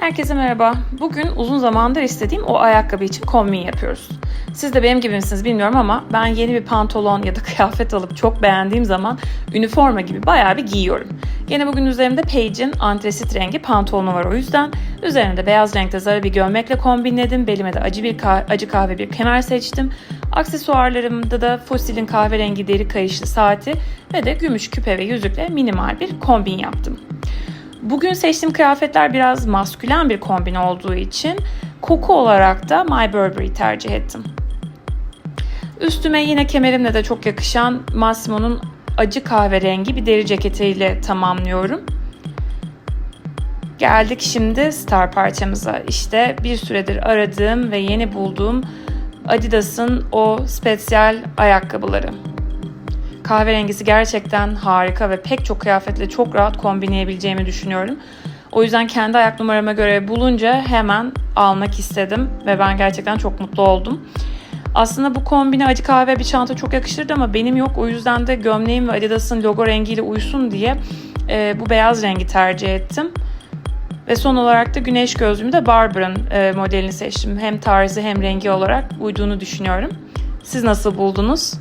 Herkese merhaba. Bugün uzun zamandır istediğim o ayakkabı için kombin yapıyoruz. Siz de benim gibi misiniz bilmiyorum ama ben yeni bir pantolon ya da kıyafet alıp çok beğendiğim zaman üniforma gibi bayağı bir giyiyorum. Gene bugün üzerimde Paige'in antresit rengi pantolonu var o yüzden. Üzerinde beyaz renkte zara bir gömlekle kombinledim. Belime de acı bir kah- acı kahve bir kemer seçtim. Aksesuarlarımda da Fossil'in kahverengi deri kayışlı saati ve de gümüş küpe ve yüzükle minimal bir kombin yaptım. Bugün seçtiğim kıyafetler biraz maskülen bir kombin olduğu için koku olarak da My Burberry tercih ettim. Üstüme yine kemerimle de çok yakışan Massimo'nun acı kahverengi bir deri ceketiyle tamamlıyorum. Geldik şimdi star parçamıza. İşte bir süredir aradığım ve yeni bulduğum Adidas'ın o spesyal ayakkabıları. Kahverengisi gerçekten harika ve pek çok kıyafetle çok rahat kombinleyebileceğimi düşünüyorum. O yüzden kendi ayak numarama göre bulunca hemen almak istedim ve ben gerçekten çok mutlu oldum. Aslında bu kombine acı kahve bir çanta çok yakışırdı ama benim yok. O yüzden de gömleğim ve Adidas'ın logo rengiyle uysun diye e, bu beyaz rengi tercih ettim. Ve son olarak da güneş gözlüğümü de Barber'ın e, modelini seçtim. Hem tarzı hem rengi olarak uyduğunu düşünüyorum. Siz nasıl buldunuz?